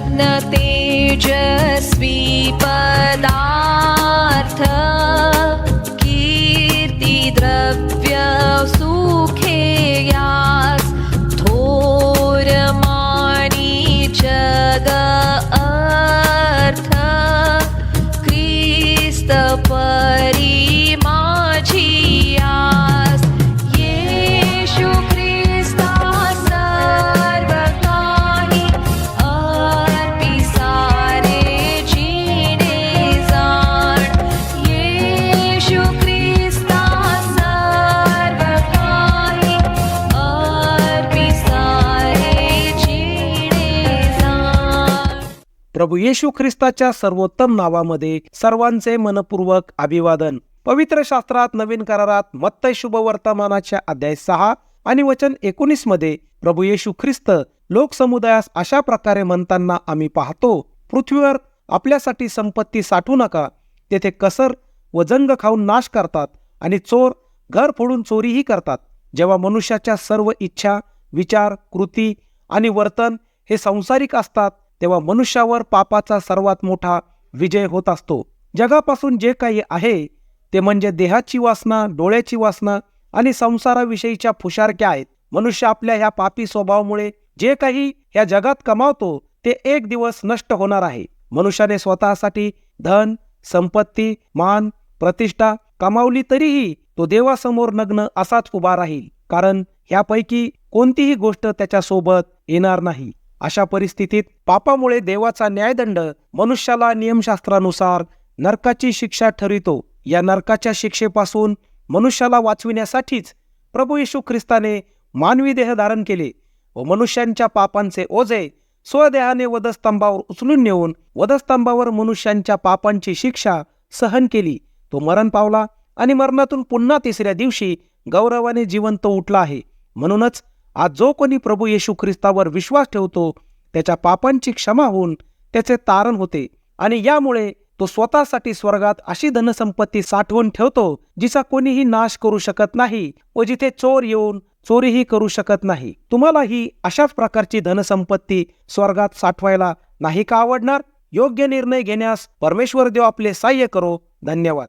at na. प्रभू येशू ख्रिस्ताच्या सर्वोत्तम नावामध्ये सर्वांचे मनपूर्वक अभिवादन. पवित्र शास्त्रात नवीन करारात मत्तय शुभ वर्तमानाच्या अध्याय सहा आणि वचन एकोणीसमध्ये प्रभू येशू ख्रिस्त लोकसमुदायास अशा प्रकारे म्हणताना आम्ही पाहतो पृथ्वीवर आपल्यासाठी संपत्ती साठवू नका तेथे कसर व जंग खाऊन नाश करतात आणि चोर घर फोडून चोरीही करतात. जेव्हा मनुष्याच्या सर्व इच्छा विचार कृती आणि वर्तन हे संसारिक असतात तेव्हा मनुष्यावर पापाचा सर्वात मोठा विजय होत असतो. जगापासून जे काही आहे ते म्हणजे देहाची वासना डोळ्याची वासना आणि संसाराविषयीच्या फुशारक्या आहेत. मनुष्य आपल्या ह्या पापी स्वभावामुळे जे काही ह्या जगात कमावतो ते एक दिवस नष्ट होणार आहे. मनुष्याने स्वतःसाठी धन संपत्ती मान प्रतिष्ठा कमावली तरीही तो देवासमोर नग्न असाच उभा राहील. कारण ह्यापैकी कोणतीही गोष्ट त्याच्यासोबत येणार नाही. अशा परिस्थितीत पापामुळे देवाचा न्यायदंड मनुष्याला नियमशास्त्रानुसार नरकाची शिक्षा ठरवितो या नरकाच्या शिक्षेपासून मनुष्याला वाचविण्यासाठीच प्रभू येशू ख्रिस्ताने मानवी देह धारण केले व मनुष्यांच्या पापांचे ओझे स्वदेहाने वधस्तंभावर उचलून नेऊन वधस्तंभावर मनुष्यांच्या पापांची शिक्षा सहन केली. तो मरण पावला आणि मरणातून पुन्हा तिसऱ्या दिवशी गौरवाने जिवंत उठला आहे. म्हणूनच आज जो कोणी प्रभू येशू ख्रिस्तावर विश्वास ठेवतो त्याच्या पापांची क्षमा होऊन त्याचे तारण होते आणि यामुळे तो स्वतःसाठी स्वर्गात अशी धनसंपत्ती साठवून ठेवतो जिचा कोणीही नाश करू शकत नाही व जिथे चोर येऊन चोरीही करू शकत नाही. तुम्हालाही अशाच प्रकारची धनसंपत्ती स्वर्गात साठवायला नाही का आवडणार? योग्य निर्णय घेण्यास परमेश्वर देव आपले सहाय्य करो. धन्यवाद.